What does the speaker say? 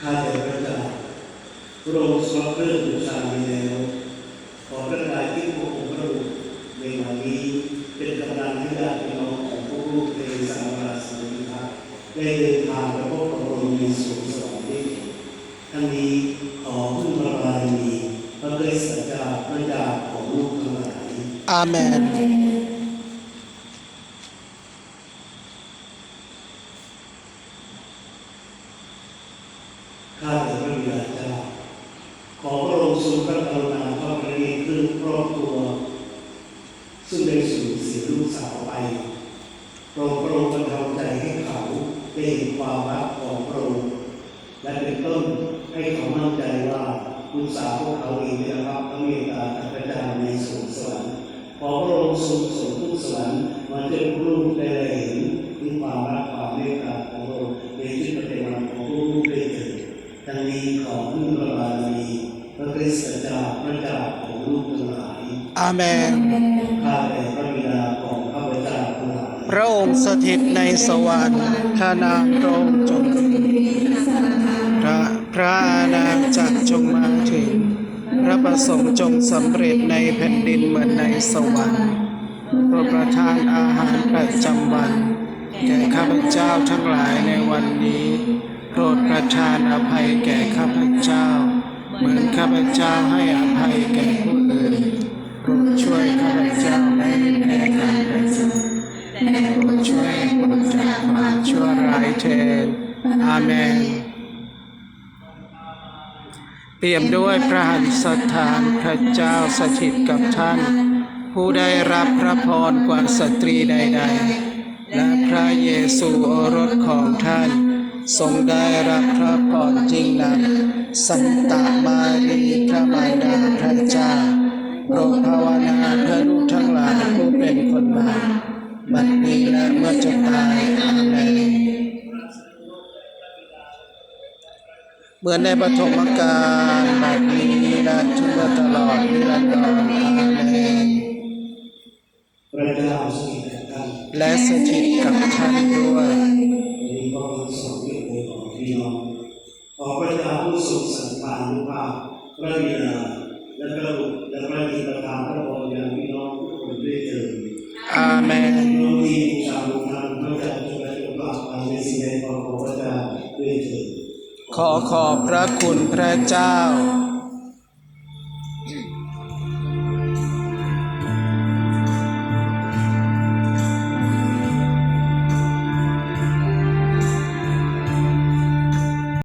ข้าแต่พระเจ้าพระองค์ทรงเรื่องบูชามีแล้วขอพระกายที่พระองค์พระบุตรในวันนี้เป็นกำลังให้ญาติพี่น้องของผู้ลูกในสาวราสมิพัฒน์ได้เดินทางไปพบพระองค์ในสวงสวรรค์ได้ทั้งนี้ขอพึ่งพระบารมีพระเกศสัจจาพระเจ้าของลูกทั้งหลายอาเมน ข้าแต่พระบิดาเจ้าขอพระองค์ทรงพระกรุณาพระประณีตคือครอบครัว ซึ่งได้สูญเสียลูกสาวไปโปรดพระองค์บรรเทาใจให้เขาได้เห็นความรักของพระองค์และเป็นต้นให้เขามั่นใจว่าลูกสาวพวกเขาเองได้รับพระเมตตาจากพระเจ้าในสวงสวรรค์ขอพระองค์ทรงส่งทุกสวรรค์มาเจอลูก ขอพึ่งพระบารมีพระคริสตเจ้าพระเจ้าของลูกทั้งหลายอาเมนข้าแต่พระบิดาของข้าพเจ้าทั้งหลายพระองค์สถิตในสวรรค์พระนามพระองค์จงพระพระอาณาจักรจงมาถึง พระประสงค์จงสำเร็จในแผ่นดินเหมือนในสวรรค์โปรดประทานอาหารประจำวัน แก่ข้าพเจ้าทั้งหลายในวันนี้ โปรดประทานอภัยแก่ข้าพเจ้า เหมือนข้าพเจ้าให้อภัยแก่ผู้อื่นโปรดช่วยข้าพเจ้าให้แพ้การกระทำและโปรดช่วยปลดจากความชั่วร้ายเถิดอาเมนเปี่ยมด้วยพระหัตถ์สถานพระเจ้าสถิตกับท่าน ผู้ได้รับพระพรกว่าสตรีใด ๆ และพระเยซูโอรสของท่าน ทรงได้รับพระพรจริงนักสันตามารีพระมารดาพระเจ้าโปรดภาวนาเพื่อลูกทั้งหลายผู้เป็นคนบาปบัดนี้และเมื่อจะตายอาเมนเหมือนในปฐมกาลบัดนี้และทุกตลอดนิรันดรอาเมนพระเจ้าสถิตกับท่านและสถิตกับท่านด้วยานุภาพพระบิดาและพระบุตรและพระจิตประทานพระพรอย่างพี่น้องทุกคนด้วยเถิดอาเมนพี่น้องที่บูชาบูชาพระเจ้าจงได้จงรับการในสิ่งใดของพระเจ้าด้วยเถิดขอขอบพระคุณพระเจ้า